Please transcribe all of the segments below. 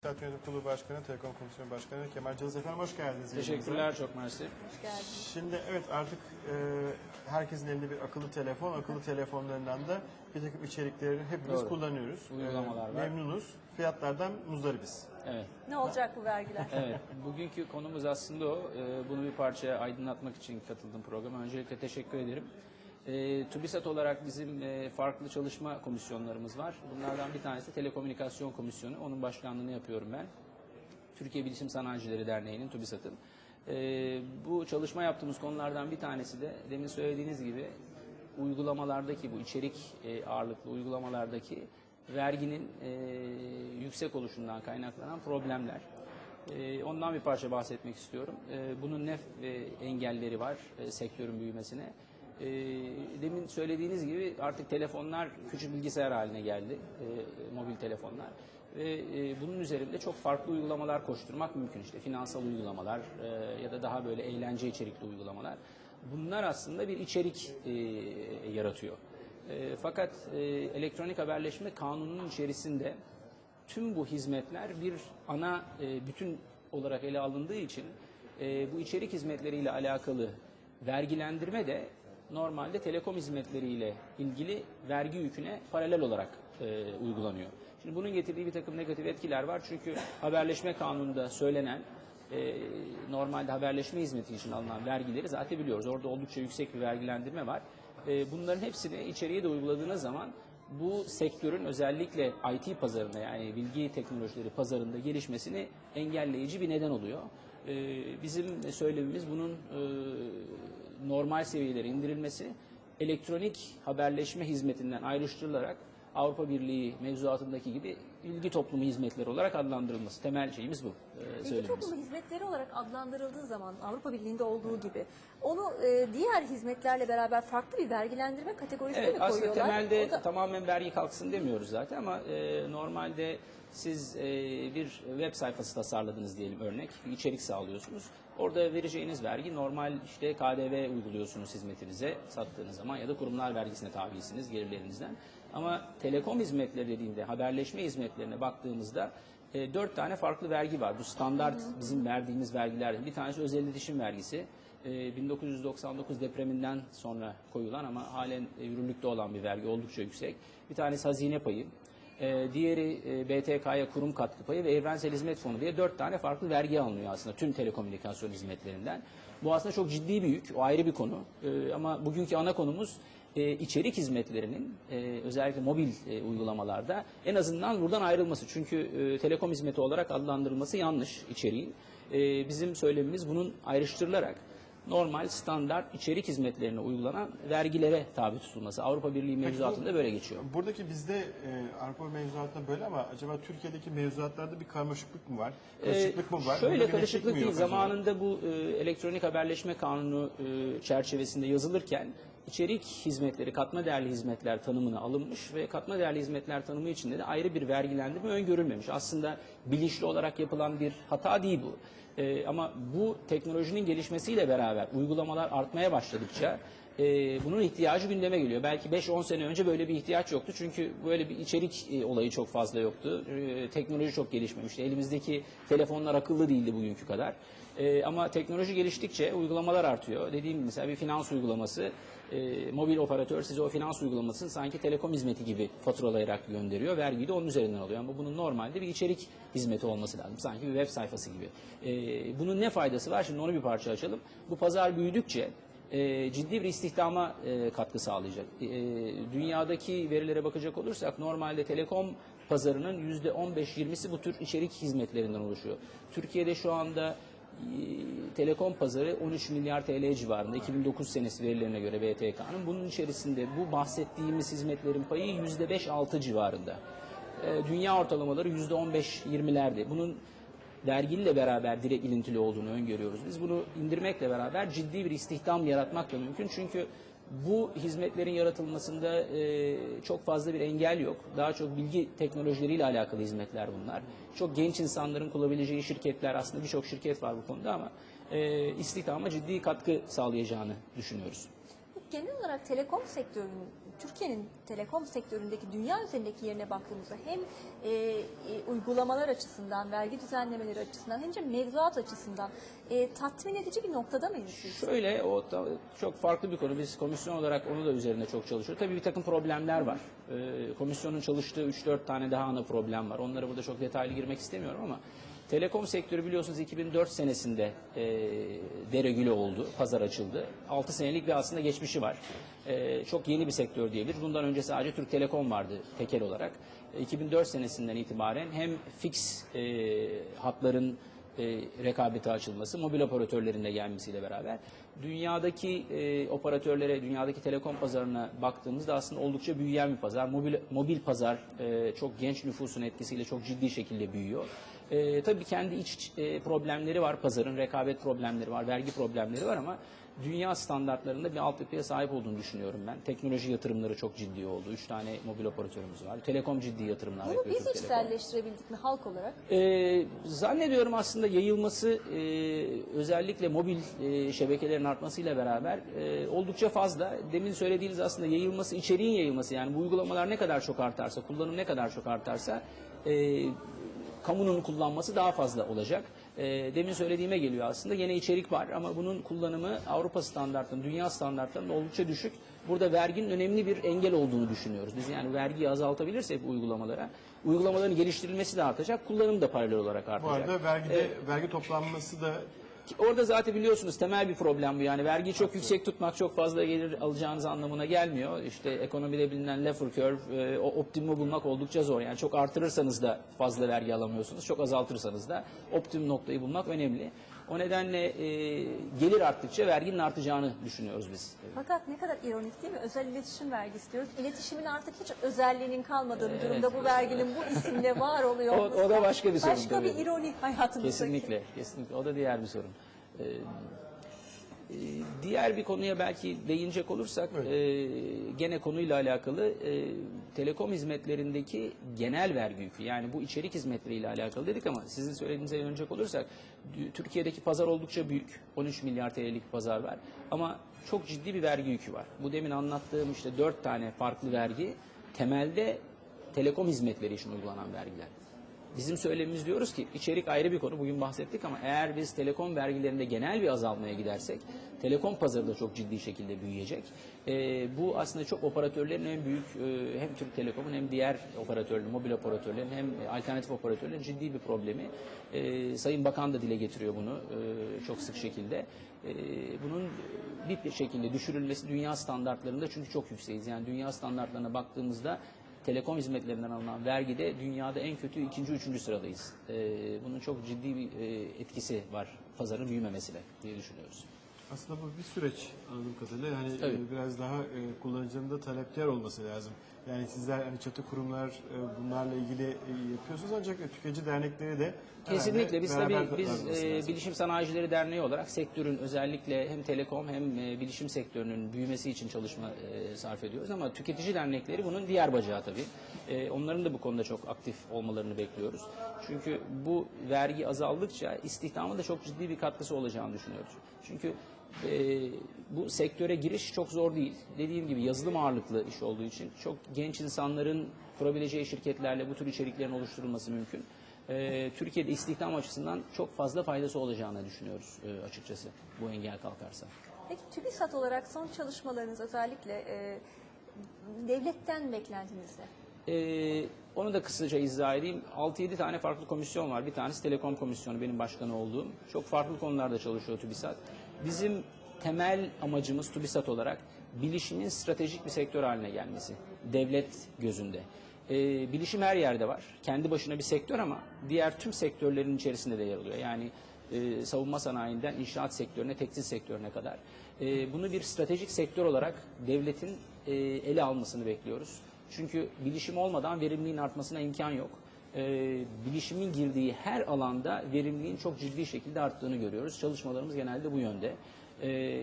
İktisat Yönetim Kurulu Başkanı, Telekom Komisyonu Başkanı Kemal Cılız efendim hoş geldiniz. Teşekkürler çok mersi. Hoş geldiniz. Şimdi evet artık e, herkesin elinde bir akıllı telefon, akıllı telefonlarından da bir takım içerikleri hepimiz Doğru. kullanıyoruz. Uygulamalar E, var. Memnunuz, fiyatlardan muzdaribiz. Evet. Ne olacak bu vergiler? Evet. Bugünkü konumuz aslında o. Ee, Bunu bir parça aydınlatmak için katıldım programa. Öncelikle teşekkür ederim. Ee, TÜBİSAT olarak bizim e, farklı çalışma komisyonlarımız var. Bunlardan bir tanesi Telekomünikasyon Komisyonu. Onun başkanlığını yapıyorum ben. Türkiye Bilişim Sanayicileri Derneği'nin TÜBİSAT'ın. Ee, bu çalışma yaptığımız konulardan bir tanesi de demin söylediğiniz gibi uygulamalardaki bu içerik e, ağırlıklı uygulamalardaki verginin e, yüksek oluşundan kaynaklanan problemler. E, ondan bir parça bahsetmek istiyorum. E, bunun ne e, engelleri var e, sektörün büyümesine? E, demin söylediğiniz gibi artık telefonlar küçük bilgisayar haline geldi, e, mobil telefonlar. Ve e, bunun üzerinde çok farklı uygulamalar koşturmak mümkün. İşte finansal uygulamalar e, ya da daha böyle eğlence içerikli uygulamalar. Bunlar aslında bir içerik e, yaratıyor. E, fakat e, elektronik haberleşme kanununun içerisinde tüm bu hizmetler bir ana e, bütün olarak ele alındığı için e, bu içerik hizmetleriyle alakalı vergilendirme de normalde telekom hizmetleriyle ilgili vergi yüküne paralel olarak e, uygulanıyor. Şimdi bunun getirdiği bir takım negatif etkiler var çünkü haberleşme kanununda söylenen e, normalde haberleşme hizmeti için alınan vergileri zaten biliyoruz. Orada oldukça yüksek bir vergilendirme var. E, bunların hepsini içeriye de uyguladığınız zaman bu sektörün özellikle IT pazarında yani bilgi teknolojileri pazarında gelişmesini engelleyici bir neden oluyor. E, bizim söylemimiz bunun e, normal seviyelere indirilmesi, elektronik haberleşme hizmetinden ayrıştırılarak Avrupa Birliği mevzuatındaki gibi bilgi toplumu hizmetleri olarak adlandırılması. Temel şeyimiz bu. E, söylemimiz. toplumu hizmetleri olarak adlandırıldığı zaman Avrupa Birliği'nde olduğu gibi onu e, diğer hizmetlerle beraber farklı bir vergilendirme kategorisine Evet mi aslında koyuyorlar? temelde O da- tamamen vergi kalksın demiyoruz zaten ama e, normalde siz e, bir web sayfası tasarladınız diyelim örnek, bir içerik sağlıyorsunuz. Orada vereceğiniz vergi normal işte KDV uyguluyorsunuz hizmetinize sattığınız zaman ya da kurumlar vergisine tabisiniz gelirlerinizden. Ama telekom hizmetleri dediğinde haberleşme hizmetlerine baktığımızda e, dört tane farklı vergi var. Bu standart bizim verdiğimiz vergiler. Bir tanesi özel iletişim vergisi. E, 1999 depreminden sonra koyulan ama halen e, yürürlükte olan bir vergi oldukça yüksek. Bir tanesi hazine payı. E, diğeri e, BTK'ya kurum katkı payı ve evrensel hizmet fonu diye dört tane farklı vergi alınıyor aslında tüm telekomünikasyon hizmetlerinden. Bu aslında çok ciddi bir yük, o ayrı bir konu. E, ama bugünkü ana konumuz e, içerik hizmetlerinin e, özellikle mobil e, uygulamalarda en azından buradan ayrılması. Çünkü e, telekom hizmeti olarak adlandırılması yanlış içeriğin. E, bizim söylemimiz bunun ayrıştırılarak normal standart içerik hizmetlerine uygulanan vergilere tabi tutulması. Avrupa Birliği mevzuatında böyle geçiyor. Buradaki bizde e, Avrupa mevzuatında böyle ama acaba Türkiye'deki mevzuatlarda bir karmaşıklık mı var? Karışıklık mı var? Şöyle Burada bir karışıklık değil. acaba? Zamanında bu e, elektronik haberleşme kanunu e, çerçevesinde yazılırken içerik hizmetleri, katma değerli hizmetler tanımına alınmış ve katma değerli hizmetler tanımı içinde de ayrı bir vergilendirme öngörülmemiş. Aslında bilinçli olarak yapılan bir hata değil bu. E, ama bu teknolojinin gelişmesiyle beraber uygulamalar artmaya başladıkça e, bunun ihtiyacı gündeme geliyor. Belki 5-10 sene önce böyle bir ihtiyaç yoktu. Çünkü böyle bir içerik e, olayı çok fazla yoktu. E, teknoloji çok gelişmemişti. Elimizdeki telefonlar akıllı değildi bugünkü kadar. E, ama teknoloji geliştikçe uygulamalar artıyor. Dediğim gibi mesela bir finans uygulaması, e, mobil operatör size o finans uygulamasını sanki telekom hizmeti gibi faturalayarak gönderiyor. Vergiyi de onun üzerinden alıyor. Ama bunun normalde bir içerik hizmeti olması lazım. Sanki bir web sayfası gibi. E, bunun ne faydası var? Şimdi onu bir parça açalım. Bu pazar büyüdükçe e, ciddi bir istihdama e, katkı sağlayacak. E, dünyadaki verilere bakacak olursak normalde telekom pazarının yüzde 15-20'si bu tür içerik hizmetlerinden oluşuyor. Türkiye'de şu anda e, telekom pazarı 13 milyar TL civarında 2009 senesi verilerine göre BTK'nın. Bunun içerisinde bu bahsettiğimiz hizmetlerin payı yüzde 5-6 civarında. E, dünya ortalamaları yüzde 15-20'lerde. Bunun vergiyle beraber direkt ilintili olduğunu öngörüyoruz. Biz bunu indirmekle beraber ciddi bir istihdam yaratmak da mümkün. Çünkü bu hizmetlerin yaratılmasında e, çok fazla bir engel yok. Daha çok bilgi teknolojileriyle alakalı hizmetler bunlar. Çok genç insanların kullanabileceği şirketler aslında birçok şirket var bu konuda ama e, istihdama ciddi katkı sağlayacağını düşünüyoruz. Genel olarak telekom sektörünün, Türkiye'nin telekom sektöründeki dünya üzerindeki yerine baktığımızda hem e, e, uygulamalar açısından, vergi düzenlemeleri açısından hem de mevzuat açısından e, tatmin edici bir noktada mıyız? Şöyle o da çok farklı bir konu. Biz komisyon olarak onu da üzerinde çok çalışıyoruz. Tabii bir takım problemler var. Ee, komisyonun çalıştığı 3-4 tane daha ana problem var. Onlara burada çok detaylı girmek istemiyorum ama telekom sektörü biliyorsunuz 2004 senesinde e, deregüle oldu, pazar açıldı. 6 senelik bir aslında geçmişi var. E, çok yeni bir sektör diyebiliriz. Bundan önce sadece Türk Telekom vardı tekel olarak. E, 2004 senesinden itibaren hem fix e, hatların e, rekabete açılması, mobil operatörlerin de gelmesiyle beraber dünyadaki e, operatörlere, dünyadaki telekom pazarına baktığımızda aslında oldukça büyüyen bir pazar. Mobil mobil pazar e, çok genç nüfusun etkisiyle çok ciddi şekilde büyüyor. E, tabii kendi iç e, problemleri var pazarın, rekabet problemleri var, vergi problemleri var ama dünya standartlarında bir altyapıya sahip olduğunu düşünüyorum ben. Teknoloji yatırımları çok ciddi oldu. Üç tane mobil operatörümüz var. Telekom ciddi yatırımlar Bunu yapıyor biz Türk Telekom. içselleştirebildik mi halk olarak? Ee, zannediyorum aslında yayılması e, özellikle mobil e, şebekelerin artmasıyla beraber e, oldukça fazla. Demin söylediğiniz aslında yayılması, içeriğin yayılması yani bu uygulamalar ne kadar çok artarsa, kullanım ne kadar çok artarsa e, kamunun kullanması daha fazla olacak. E, demin söylediğime geliyor aslında. Yine içerik var ama bunun kullanımı Avrupa standartlarının, dünya standartlarının oldukça düşük. Burada verginin önemli bir engel olduğunu düşünüyoruz. Biz yani vergiyi azaltabilirsek bu uygulamalara, uygulamaların geliştirilmesi de artacak, kullanım da paralel olarak Bu artacak. arada vergide, vergi toplanması da Orada zaten biliyorsunuz temel bir problem bu. Yani vergiyi çok yüksek tutmak çok fazla gelir alacağınız anlamına gelmiyor. İşte ekonomide bilinen Laffer curve, e, optimumu bulmak oldukça zor. Yani çok artırırsanız da fazla vergi alamıyorsunuz. Çok azaltırsanız da optimum noktayı bulmak önemli. O nedenle e, gelir arttıkça verginin artacağını düşünüyoruz biz. Fakat ne kadar ironik değil mi? Özel iletişim vergisi diyoruz. İletişimin artık hiç özelliğinin kalmadığı bir durumda bu verginin bu isimle var oluyor. O- o da başka bir sorun Başka tabii. bir ironi hayatımızdaki. Kesinlikle, kesinlikle. O da diğer bir sorun. Ee, diğer bir konuya belki değinecek olursak, e, gene konuyla alakalı e, telekom hizmetlerindeki genel vergi yükü, yani bu içerik hizmetleriyle alakalı dedik ama sizin söylediğinize dönecek olursak, Türkiye'deki pazar oldukça büyük, 13 milyar TL'lik pazar var ama çok ciddi bir vergi yükü var. Bu demin anlattığım işte dört tane farklı vergi, temelde telekom hizmetleri için uygulanan vergiler. Bizim söylemimiz diyoruz ki içerik ayrı bir konu bugün bahsettik ama eğer biz telekom vergilerinde genel bir azalmaya gidersek telekom pazarı da çok ciddi şekilde büyüyecek. Ee, bu aslında çok operatörlerin en büyük e, hem Türk Telekom'un hem diğer operatörlerin, mobil operatörlerin hem alternatif operatörlerin ciddi bir problemi. Ee, Sayın Bakan da dile getiriyor bunu e, çok sık şekilde. Ee, bunun bir şekilde düşürülmesi dünya standartlarında çünkü çok yükseğiz. Yani dünya standartlarına baktığımızda telekom hizmetlerinden alınan vergide dünyada en kötü ikinci, üçüncü sıradayız. Ee, bunun çok ciddi bir e, etkisi var pazarın büyümemesiyle diye düşünüyoruz. aslında bu bir süreç anladığım kadarıyla. Yani Tabii. e, biraz daha e, kullanıcının da talepkar olması lazım. Yani sizler hani çatı kurumlar e, bunlarla ilgili e, yapıyorsunuz ancak tüketici dernekleri de Kesinlikle herhalde biz beraber tabii biz davranması e, lazım. Bilişim Sanayicileri Derneği olarak sektörün özellikle hem telekom hem e, bilişim sektörünün büyümesi için çalışma e, sarf ediyoruz ama tüketici dernekleri bunun diğer bacağı tabii. E, onların da bu konuda çok aktif olmalarını bekliyoruz. Çünkü bu vergi azaldıkça istihdama da çok ciddi bir katkısı olacağını düşünüyoruz. Çünkü e, bu sektöre giriş çok zor değil. Dediğim gibi yazılım ağırlıklı iş olduğu için çok genç insanların kurabileceği şirketlerle bu tür içeriklerin oluşturulması mümkün. Ee, Türkiye'de istihdam açısından çok fazla faydası olacağını düşünüyoruz e, açıkçası bu engel kalkarsa. Peki TÜBİSAT olarak son çalışmalarınız özellikle e, devletten beklentiniz ne? Ee, onu da kısaca izah edeyim. 6-7 tane farklı komisyon var. Bir tanesi Telekom Komisyonu benim başkanı olduğum. Çok farklı konularda çalışıyor TÜBİSAT. Bizim temel amacımız TÜBİSAT olarak bilişimin stratejik bir sektör haline gelmesi. Devlet gözünde. Ee, bilişim her yerde var. Kendi başına bir sektör ama diğer tüm sektörlerin içerisinde de yer alıyor. Yani e, savunma sanayinden inşaat sektörüne, tekstil sektörüne kadar. E, bunu bir stratejik sektör olarak devletin e, ele almasını bekliyoruz. Çünkü bilişim olmadan verimliliğin artmasına imkan yok. E, bilişimin girdiği her alanda verimliliğin çok ciddi şekilde arttığını görüyoruz. Çalışmalarımız genelde bu yönde. E,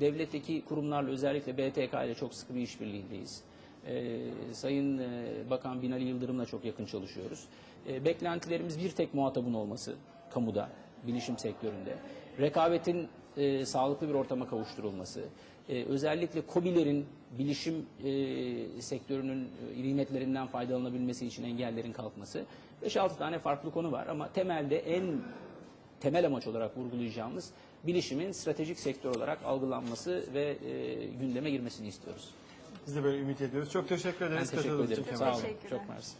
devletteki kurumlarla özellikle BTK ile çok sıkı bir işbirliğindeyiz. Ee, Sayın e, Bakan Binali Yıldırım'la çok yakın çalışıyoruz. Ee, beklentilerimiz bir tek muhatabın olması kamuda, bilişim sektöründe. Rekabetin e, sağlıklı bir ortama kavuşturulması, e, özellikle KOBİ'lerin bilişim e, sektörünün e, nimetlerinden faydalanabilmesi için engellerin kalkması 5-6 tane farklı konu var ama temelde en temel amaç olarak vurgulayacağımız bilişimin stratejik sektör olarak algılanması ve e, gündeme girmesini istiyoruz. Biz de böyle ümit ediyoruz. Çok teşekkür Ben ederiz. teşekkür katıldığınız ederim. için Sağ olun. Çok mersi.